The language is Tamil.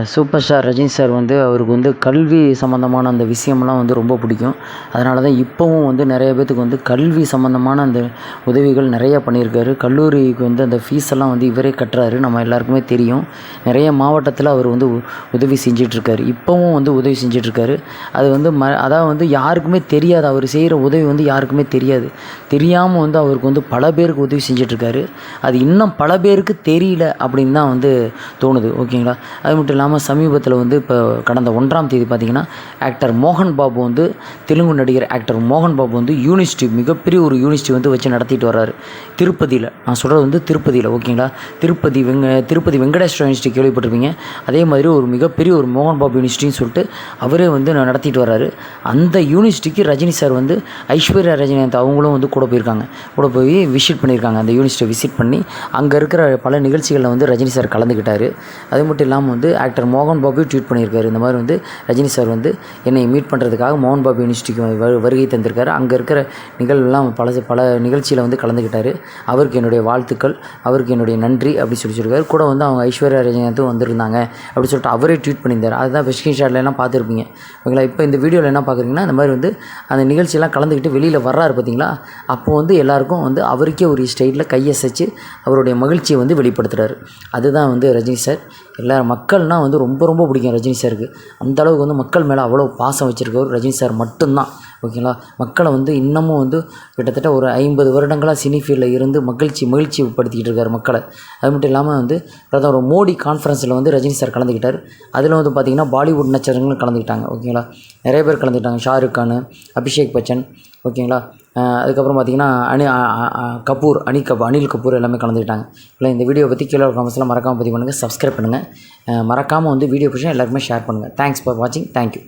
சூப்பர் ஸ்டார் ரஜினி சார் வந்து அவருக்கு வந்து கல்வி சம்மந்தமான அந்த விஷயம்லாம் வந்து ரொம்ப பிடிக்கும். அதனால தான் இப்போவும் வந்து நிறைய பேர்த்துக்கு வந்து கல்வி சம்மந்தமான அந்த உதவிகள் நிறையா பண்ணியிருக்காரு. கல்லூரிக்கு வந்து அந்த ஃபீஸ் எல்லாம் வந்து இவரே கட்டுறாரு. நம்ம எல்லாருக்குமே தெரியும். நிறைய மாவட்டத்தில் அவர் வந்து உ- உதவி செஞ்சிட்ருக்காரு. இப்போவும் வந்து உதவி செஞ்சிட்ருக்காரு. அது வந்து ம அதாவது வந்து யாருக்குமே தெரியாது. அவர் செய்கிற உதவி வந்து யாருக்குமே தெரியாது. தெரியாமல் வந்து அவருக்கு வந்து பல பேருக்கு உதவி செஞ்சிட்ருக்காரு. அது இன்னும் பல பேருக்கு தெரியல அப்படின்னு தான் வந்து தோணுது. ஓகேங்களா? அது மட்டும் இல்லாமல் சமீபத்தில் வந்து இப்போ கடந்த ஒன்றாம் தேதி பார்த்தீங்கன்னா ஆக்டர் மோகன் பாபு வந்து தெலுங்கு நடிகர் ஆக்டர் மோகன் பாபு வந்து யூனிவர்சிட்டி மிகப்பெரிய ஒரு யூனிவர்சிட்டி வந்து வச்சு நடத்திட்டு வர்றாரு. திருப்பதியில். நான் சொல்கிறது வந்து திருப்பதியில் ஓகேங்களா? திருப்பதி வெங்க திருப்பதி வெங்கடேஸ்வர யூனிவர்சிட்டி கேள்விப்பட்டிருப்பீங்க. அதே மாதிரி ஒரு மிகப்பெரிய ஒரு மோகன் பாபு யூனிவர்சிட்டின்னு சொல்லிட்டு அவரே வந்து நான் நடத்திட்டு வர்றாரு. அந்த யூனிவர்சிட்டிக்கு ரஜினி சார் வந்து ஐஸ்வர்யா ரஜினிகாந்த் அவங்களும் வந்து கூட போயிருக்காங்க. கூட போய் விசிட் பண்ணியிருக்காங்க. அந்த யூனிவர்சிட்டியை விசிட் பண்ணி அங்கே இருக்கிற பல நிகழ்ச்சிகளில் வந்து ரஜினி சார் கலந்துக்கிட்டார் அது மட்டும் இல்லாமல் வந்து டாக்டர் மோகன் பாபு ட்வீட் பண்ணியிருக்காரு. இந்த மாதிரி வந்து ரஜினி சார் வந்து என்னை மீட் பண்ணுறதுக்காக மோகன் பாபு யூனிவர்சிட்டிக்கு வருகை தந்திருக்காரு. அங்கே இருக்கிற நிகழ்வுலாம் பல பல நிகழ்ச்சியில் வந்து கலந்துக்கிட்டாரு அவருக்கு என்னுடைய வாழ்த்துக்கள் அவருக்கு என்னுடைய நன்றி அப்படி சொல்லி சொல்லியிருக்காரு. கூட வந்து அவங்க ஐஸ்வர்யா ரஜினிகாந்தும் வந்திருந்தாங்க அப்படி சொல்லிட்டு அவரே ட்வீட் பண்ணியிருந்தார். அதுதான் வெஸ்கின் ஷாட்லாம் பார்த்துருப்பீங்க. ஓகேங்களா? இப்போ இந்த வீடியோவில் என்ன பார்க்குறீங்கன்னா இந்த மாதிரி வந்து அந்த நிகழ்ச்சியெல்லாம் கலந்துக்கிட்டு வெளியில் வர்றாரு பார்த்தீங்களா அப்போ வந்து எல்லாருக்கும் வந்து அவருக்கே ஒரு ஸ்டைலில் கையசைச்சு அவருடைய மகிழ்ச்சியை வந்து வெளிப்படுத்துகிறாரு அதுதான் வந்து ரஜினி சார். எல்லா மக்கள்னால் வந்து ரொம்ப ரொம்ப பிடிக்கும் ரஜினி சாருக்கு. அந்தளவுக்கு வந்து மக்கள் மேலே அவ்வளோ பாசம் வச்சுருக்கவர் ரஜினி சார் மட்டும்தான். ஓகேங்களா? மக்களை வந்து இன்னமும் வந்து கிட்டத்தட்ட ஒரு ஐம்பது வருடங்களாக சினி ஃபீல்டில் இருந்து மகிழ்ச்சி மகிழ்ச்சி படுத்திக்கிட்டு இருக்கார் மக்களை. அது மட்டும் இல்லாமல் வந்து பிரதமர் மோடி கான்ஃபரன்ஸில் வந்து ரஜினி சார் கலந்துக்கிட்டார். அதில் வந்து பார்த்திங்கன்னா பாலிவுட் நட்சத்திரங்களும் கலந்துக்கிட்டாங்க ஓகேங்களா? நிறைய பேர் கலந்துக்கிட்டாங்க. ஷாருக் கான் அபிஷேக் பச்சன் ஓகேங்களா? அதுக்கப்புறம் பார்த்திங்கன்னா அனி கபூர் அணி கபூர் அனில் கபூர் எல்லாமே கலந்துக்கிட்டாங்க. இல்லை இந்த வீடியோ பற்றி கீழே காமெண்ட்ஸ்லாம் மறக்காமல் பதிவு பண்ணுங்கள் சப்ஸ்கிரைப் பண்ணுங்கள் மறக்காமல் வந்து வீடியோ பிடிச்சா எல்லாருக்குமே ஷேர் பண்ணுங்கள் தேங்க்ஸ் ஃபார் வாட்சிங் தேங்க்யூ